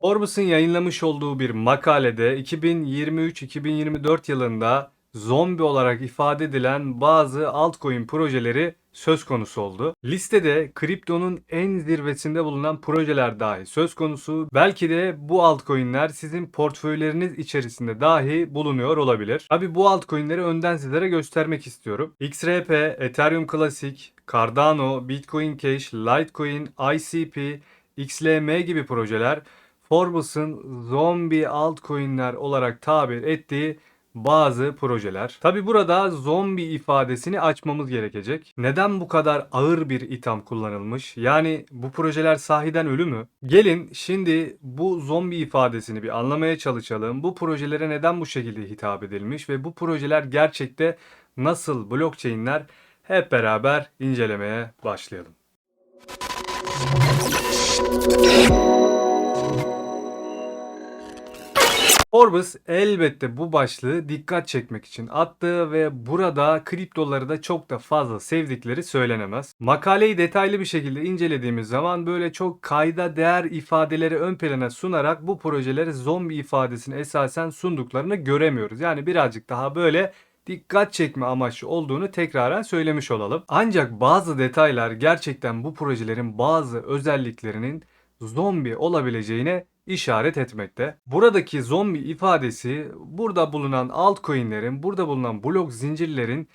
Forbes'ın yayınlamış olduğu bir makalede 2023-2024 yılında zombi olarak ifade edilen bazı altcoin projeleri söz konusu oldu. Listede kriptonun en zirvesinde bulunan projeler dahi söz konusu. Belki de bu altcoin'ler sizin portföyleriniz içerisinde dahi bulunuyor olabilir. Abi bu altcoin'leri önden sizlere göstermek istiyorum. XRP, Ethereum Classic, Cardano, Bitcoin Cash, Litecoin, ICP, XLM gibi projeler Forbes'ın zombi altcoin'ler olarak tabir ettiği bazı projeler. Tabi burada zombi ifadesini açmamız gerekecek. Neden bu kadar ağır bir itham kullanılmış? Yani bu projeler sahiden ölü mü? Gelin şimdi bu zombi ifadesini bir anlamaya çalışalım. Bu projelere neden bu şekilde hitap edilmiş ve bu projeler gerçekte nasıl blockchain'ler hep beraber incelemeye başlayalım. Forbes elbette bu başlığı dikkat çekmek için attı ve burada kriptoları da çok da fazla sevdikleri söylenemez. Makaleyi detaylı bir şekilde incelediğimiz zaman böyle çok kayda değer ifadeleri ön plana sunarak bu projeleri zombi ifadesini esasen sunduklarını göremiyoruz. Yani birazcık daha böyle dikkat çekme amaçlı olduğunu tekraren söylemiş olalım. Ancak bazı detaylar gerçekten bu projelerin bazı özelliklerinin zombi olabileceğine işaret etmekte. Buradaki zombi ifadesi burada bulunan altcoin'lerin, burada bulunan blok zincirlerin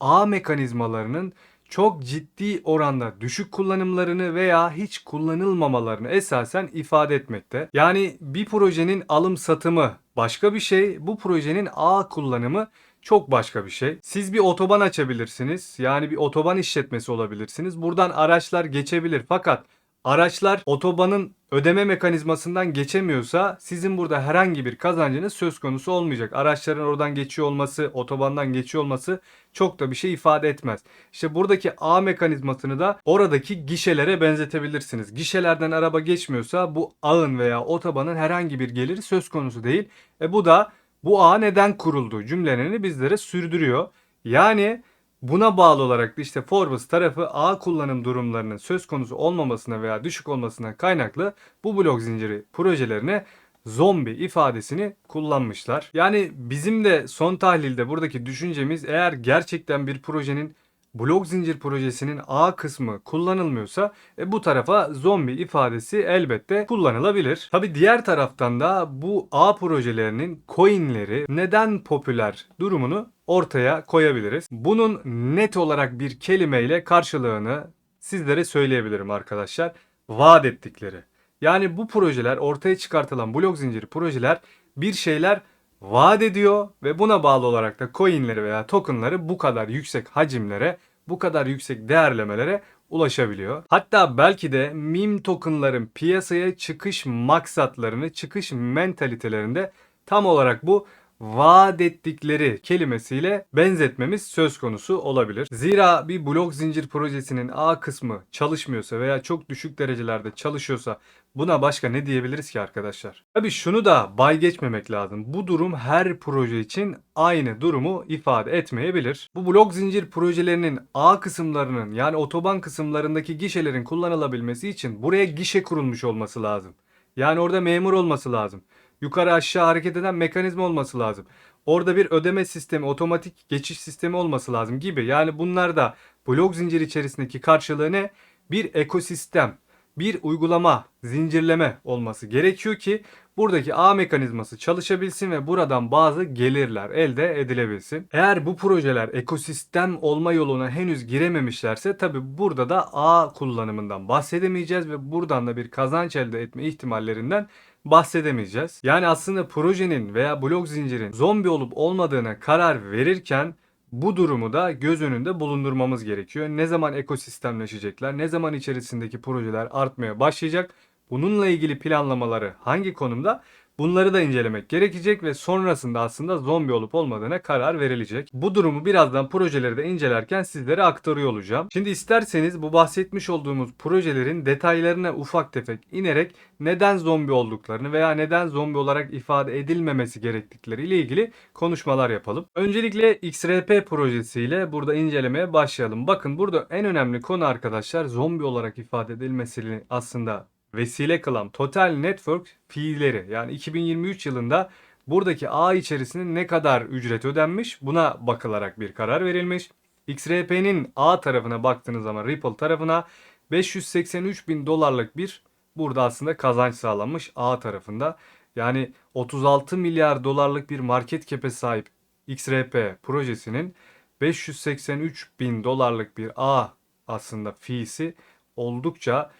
ağ mekanizmalarının çok ciddi oranda düşük kullanımlarını veya hiç kullanılmamalarını esasen ifade etmekte. Yani bir projenin alım satımı başka bir şey, bu projenin ağ kullanımı çok başka bir şey. Siz bir otoban açabilirsiniz. Yani bir otoban işletmesi olabilirsiniz. Buradan araçlar geçebilir fakat araçlar otobanın ödeme mekanizmasından geçemiyorsa sizin burada herhangi bir kazancınız söz konusu olmayacak. Araçların oradan geçiyor olması, otobandan geçiyor olması çok da bir şey ifade etmez. İşte buradaki ağ mekanizmasını da oradaki gişelere benzetebilirsiniz. Gişelerden araba geçmiyorsa bu ağın veya otobanın herhangi bir geliri söz konusu değil. E bu da bu ağ neden kuruldu cümlelerini bizlere sürdürüyor. Yani Buna bağlı olarak da işte Forbes tarafı ağ kullanım durumlarının söz konusu olmamasına veya düşük olmasına kaynaklı bu blok zinciri projelerine zombi ifadesini kullanmışlar. Yani bizim de son tahlilde buradaki düşüncemiz eğer gerçekten bir projenin blok zincir projesinin A kısmı kullanılmıyorsa e, bu tarafa zombi ifadesi elbette kullanılabilir. Tabi diğer taraftan da bu A projelerinin coinleri neden popüler durumunu ortaya koyabiliriz. Bunun net olarak bir kelimeyle karşılığını sizlere söyleyebilirim arkadaşlar. Vaat ettikleri. Yani bu projeler ortaya çıkartılan blok zinciri projeler bir şeyler vaat ediyor ve buna bağlı olarak da coinleri veya tokenları bu kadar yüksek hacimlere, bu kadar yüksek değerlemelere ulaşabiliyor. Hatta belki de meme tokenların piyasaya çıkış maksatlarını, çıkış mentalitelerinde tam olarak bu vaat ettikleri kelimesiyle benzetmemiz söz konusu olabilir. Zira bir blok zincir projesinin A kısmı çalışmıyorsa veya çok düşük derecelerde çalışıyorsa buna başka ne diyebiliriz ki arkadaşlar? Tabii şunu da bay geçmemek lazım. Bu durum her proje için aynı durumu ifade etmeyebilir. Bu blok zincir projelerinin A kısımlarının yani otoban kısımlarındaki gişelerin kullanılabilmesi için buraya gişe kurulmuş olması lazım. Yani orada memur olması lazım yukarı aşağı hareket eden mekanizma olması lazım. Orada bir ödeme sistemi, otomatik geçiş sistemi olması lazım gibi. Yani bunlar da blok zincir içerisindeki karşılığı ne? Bir ekosistem, bir uygulama, zincirleme olması gerekiyor ki buradaki ağ mekanizması çalışabilsin ve buradan bazı gelirler elde edilebilsin. Eğer bu projeler ekosistem olma yoluna henüz girememişlerse tabi burada da ağ kullanımından bahsedemeyeceğiz ve buradan da bir kazanç elde etme ihtimallerinden bahsedemeyeceğiz. Yani aslında projenin veya blok zincirin zombi olup olmadığına karar verirken bu durumu da göz önünde bulundurmamız gerekiyor. Ne zaman ekosistemleşecekler, ne zaman içerisindeki projeler artmaya başlayacak, bununla ilgili planlamaları hangi konumda Bunları da incelemek gerekecek ve sonrasında aslında zombi olup olmadığına karar verilecek. Bu durumu birazdan projeleri de incelerken sizlere aktarıyor olacağım. Şimdi isterseniz bu bahsetmiş olduğumuz projelerin detaylarına ufak tefek inerek neden zombi olduklarını veya neden zombi olarak ifade edilmemesi gerektikleri ile ilgili konuşmalar yapalım. Öncelikle XRP projesiyle burada incelemeye başlayalım. Bakın burada en önemli konu arkadaşlar zombi olarak ifade edilmesini aslında vesile kılan Total Network fiilleri yani 2023 yılında buradaki ağ içerisinde ne kadar ücret ödenmiş buna bakılarak bir karar verilmiş. XRP'nin A tarafına baktığınız zaman Ripple tarafına 583 bin dolarlık bir burada aslında kazanç sağlanmış A tarafında. Yani 36 milyar dolarlık bir market cap'e sahip XRP projesinin 583 bin dolarlık bir A aslında fiisi oldukça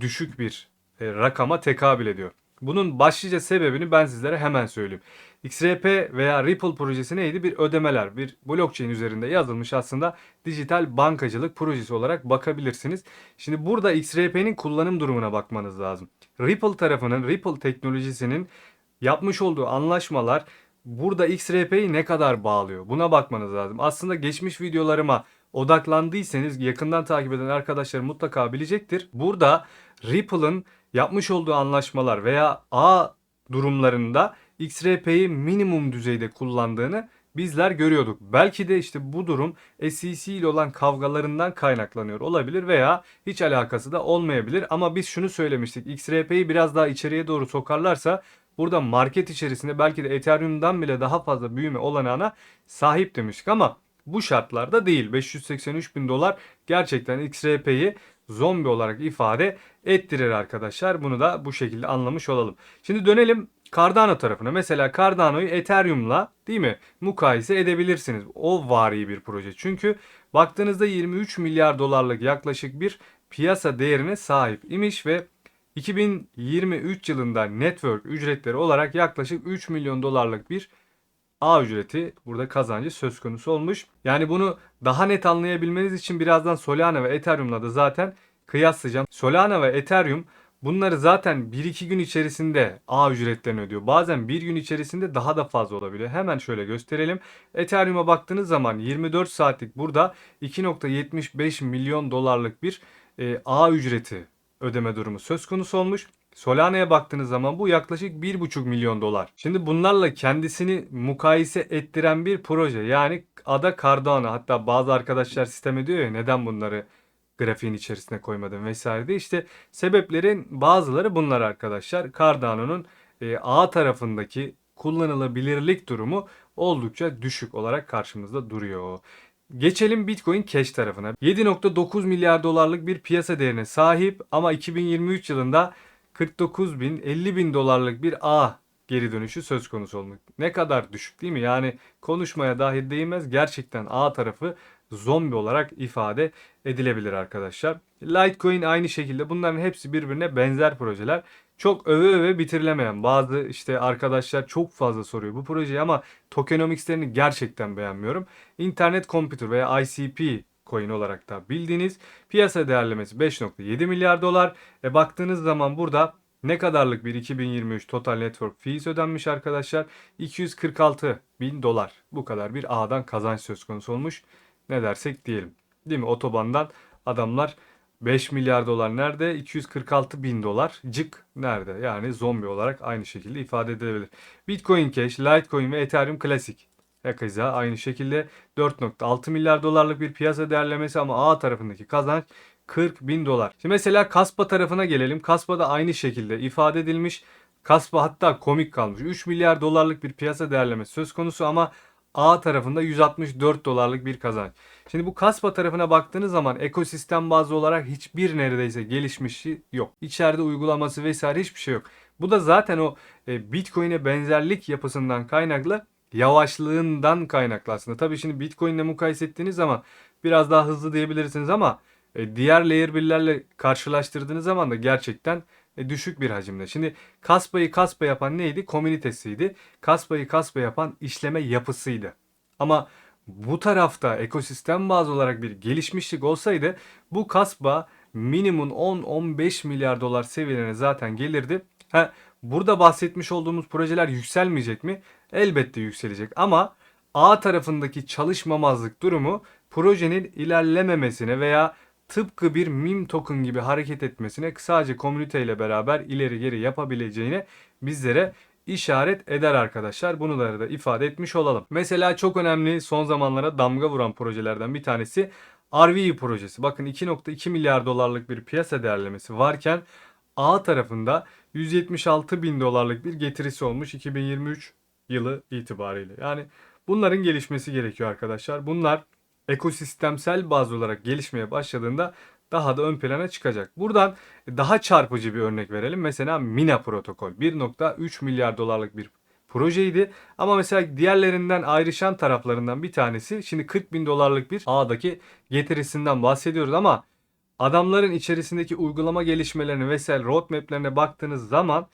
düşük bir rakama tekabül ediyor. Bunun başlıca sebebini ben sizlere hemen söyleyeyim. XRP veya Ripple projesi neydi? Bir ödemeler, bir blockchain üzerinde yazılmış aslında dijital bankacılık projesi olarak bakabilirsiniz. Şimdi burada XRP'nin kullanım durumuna bakmanız lazım. Ripple tarafının, Ripple teknolojisinin yapmış olduğu anlaşmalar burada XRP'yi ne kadar bağlıyor? Buna bakmanız lazım. Aslında geçmiş videolarıma odaklandıysanız yakından takip eden arkadaşlar mutlaka bilecektir. Burada Ripple'ın yapmış olduğu anlaşmalar veya A durumlarında XRP'yi minimum düzeyde kullandığını bizler görüyorduk. Belki de işte bu durum SEC ile olan kavgalarından kaynaklanıyor olabilir veya hiç alakası da olmayabilir. Ama biz şunu söylemiştik. XRP'yi biraz daha içeriye doğru sokarlarsa burada market içerisinde belki de Ethereum'dan bile daha fazla büyüme olanağına sahip demiştik ama bu şartlarda değil. 583 bin dolar gerçekten XRP'yi zombi olarak ifade ettirir arkadaşlar. Bunu da bu şekilde anlamış olalım. Şimdi dönelim Cardano tarafına. Mesela Cardano'yu Ethereum'la değil mi mukayese edebilirsiniz. O vari bir proje. Çünkü baktığınızda 23 milyar dolarlık yaklaşık bir piyasa değerine sahip imiş ve 2023 yılında network ücretleri olarak yaklaşık 3 milyon dolarlık bir A ücreti burada kazancı söz konusu olmuş. Yani bunu daha net anlayabilmeniz için birazdan Solana ve Ethereum'la da zaten kıyaslayacağım. Solana ve Ethereum bunları zaten 1-2 gün içerisinde A ücretlerini ödüyor. Bazen bir gün içerisinde daha da fazla olabiliyor. Hemen şöyle gösterelim. Ethereum'a baktığınız zaman 24 saatlik burada 2.75 milyon dolarlık bir e, A ücreti ödeme durumu söz konusu olmuş. Solana'ya baktığınız zaman bu yaklaşık 1,5 milyon dolar. Şimdi bunlarla kendisini mukayese ettiren bir proje. Yani ada Cardano hatta bazı arkadaşlar sistem ediyor ya neden bunları grafiğin içerisine koymadım vesaire de işte sebeplerin bazıları bunlar arkadaşlar. Cardano'nun e, A tarafındaki kullanılabilirlik durumu oldukça düşük olarak karşımızda duruyor. Geçelim Bitcoin Cash tarafına. 7.9 milyar dolarlık bir piyasa değerine sahip ama 2023 yılında 49 bin 50 bin dolarlık bir A geri dönüşü söz konusu olmuş. Ne kadar düşük değil mi? Yani konuşmaya dahi değmez. Gerçekten A tarafı zombi olarak ifade edilebilir arkadaşlar. Litecoin aynı şekilde bunların hepsi birbirine benzer projeler. Çok öve öve bitirilemeyen bazı işte arkadaşlar çok fazla soruyor bu projeyi ama tokenomics'lerini gerçekten beğenmiyorum. İnternet Computer veya ICP coin olarak da bildiğiniz piyasa değerlemesi 5.7 milyar dolar. E baktığınız zaman burada ne kadarlık bir 2023 Total Network fees ödenmiş arkadaşlar? 246 bin dolar. Bu kadar bir A'dan kazanç söz konusu olmuş. Ne dersek diyelim. Değil mi? Otobandan adamlar 5 milyar dolar nerede? 246 bin dolar cık nerede? Yani zombi olarak aynı şekilde ifade edilebilir. Bitcoin Cash, Litecoin ve Ethereum Classic. Ekaiza aynı şekilde 4.6 milyar dolarlık bir piyasa değerlemesi ama A tarafındaki kazanç 40 bin dolar. Şimdi mesela Kaspa tarafına gelelim. Kaspa da aynı şekilde ifade edilmiş. Kaspa hatta komik kalmış. 3 milyar dolarlık bir piyasa değerlemesi söz konusu ama A tarafında 164 dolarlık bir kazanç. Şimdi bu Kaspa tarafına baktığınız zaman ekosistem bazlı olarak hiçbir neredeyse gelişmişi yok. İçeride uygulaması vesaire hiçbir şey yok. Bu da zaten o e, Bitcoin'e benzerlik yapısından kaynaklı yavaşlığından kaynaklı aslında. Tabii şimdi Bitcoin ile mukayese ettiğiniz zaman biraz daha hızlı diyebilirsiniz ama e, diğer layer 1'lerle karşılaştırdığınız zaman da gerçekten e, düşük bir hacimde. Şimdi Kaspa'yı Kaspa yapan neydi? Komünitesiydi. Kaspa'yı Kaspa yapan işleme yapısıydı. Ama bu tarafta ekosistem bazı olarak bir gelişmişlik olsaydı bu Kaspa minimum 10-15 milyar dolar seviyelerine zaten gelirdi. Ha, burada bahsetmiş olduğumuz projeler yükselmeyecek mi? Elbette yükselecek ama A tarafındaki çalışmamazlık durumu projenin ilerlememesine veya tıpkı bir meme token gibi hareket etmesine sadece komünite ile beraber ileri geri yapabileceğine bizlere işaret eder arkadaşlar. Bunu da ifade etmiş olalım. Mesela çok önemli son zamanlara damga vuran projelerden bir tanesi RVE projesi. Bakın 2.2 milyar dolarlık bir piyasa değerlemesi varken A tarafında 176 bin dolarlık bir getirisi olmuş 2023 yılı itibariyle. Yani bunların gelişmesi gerekiyor arkadaşlar. Bunlar ekosistemsel baz olarak gelişmeye başladığında daha da ön plana çıkacak. Buradan daha çarpıcı bir örnek verelim. Mesela Mina protokol 1.3 milyar dolarlık bir projeydi. Ama mesela diğerlerinden ayrışan taraflarından bir tanesi şimdi 40 bin dolarlık bir ağdaki getirisinden bahsediyoruz ama adamların içerisindeki uygulama gelişmelerini vesaire roadmap'lerine baktığınız zaman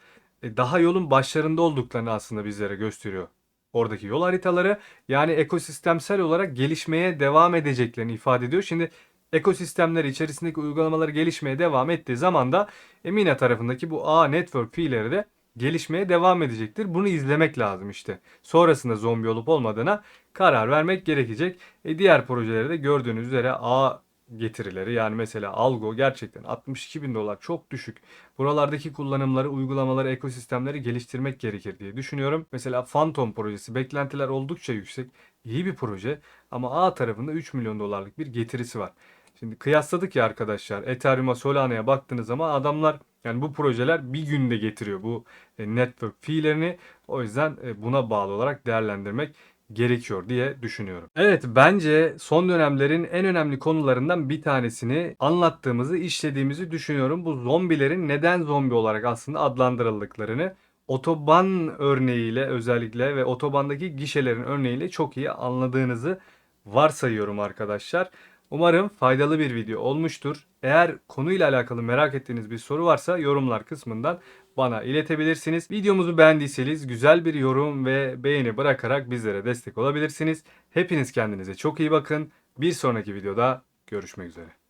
e, daha yolun başlarında olduklarını aslında bizlere gösteriyor. Oradaki yol haritaları yani ekosistemsel olarak gelişmeye devam edeceklerini ifade ediyor. Şimdi ekosistemleri içerisindeki uygulamaları gelişmeye devam ettiği zaman da Emina tarafındaki bu ağ network fiilleri de gelişmeye devam edecektir. Bunu izlemek lazım işte. Sonrasında zombi olup olmadığına karar vermek gerekecek. E diğer projeleri de gördüğünüz üzere ağ getirileri yani mesela Algo gerçekten 62 bin dolar çok düşük. Buralardaki kullanımları, uygulamaları, ekosistemleri geliştirmek gerekir diye düşünüyorum. Mesela Phantom projesi beklentiler oldukça yüksek. İyi bir proje ama A tarafında 3 milyon dolarlık bir getirisi var. Şimdi kıyasladık ya arkadaşlar Ethereum'a Solana'ya baktığınız zaman adamlar yani bu projeler bir günde getiriyor bu e, network fee'lerini. O yüzden e, buna bağlı olarak değerlendirmek gerekiyor diye düşünüyorum. Evet bence son dönemlerin en önemli konularından bir tanesini anlattığımızı, işlediğimizi düşünüyorum. Bu zombilerin neden zombi olarak aslında adlandırıldıklarını otoban örneğiyle özellikle ve otobandaki gişelerin örneğiyle çok iyi anladığınızı varsayıyorum arkadaşlar. Umarım faydalı bir video olmuştur. Eğer konuyla alakalı merak ettiğiniz bir soru varsa yorumlar kısmından bana iletebilirsiniz. Videomuzu beğendiyseniz güzel bir yorum ve beğeni bırakarak bizlere destek olabilirsiniz. Hepiniz kendinize çok iyi bakın. Bir sonraki videoda görüşmek üzere.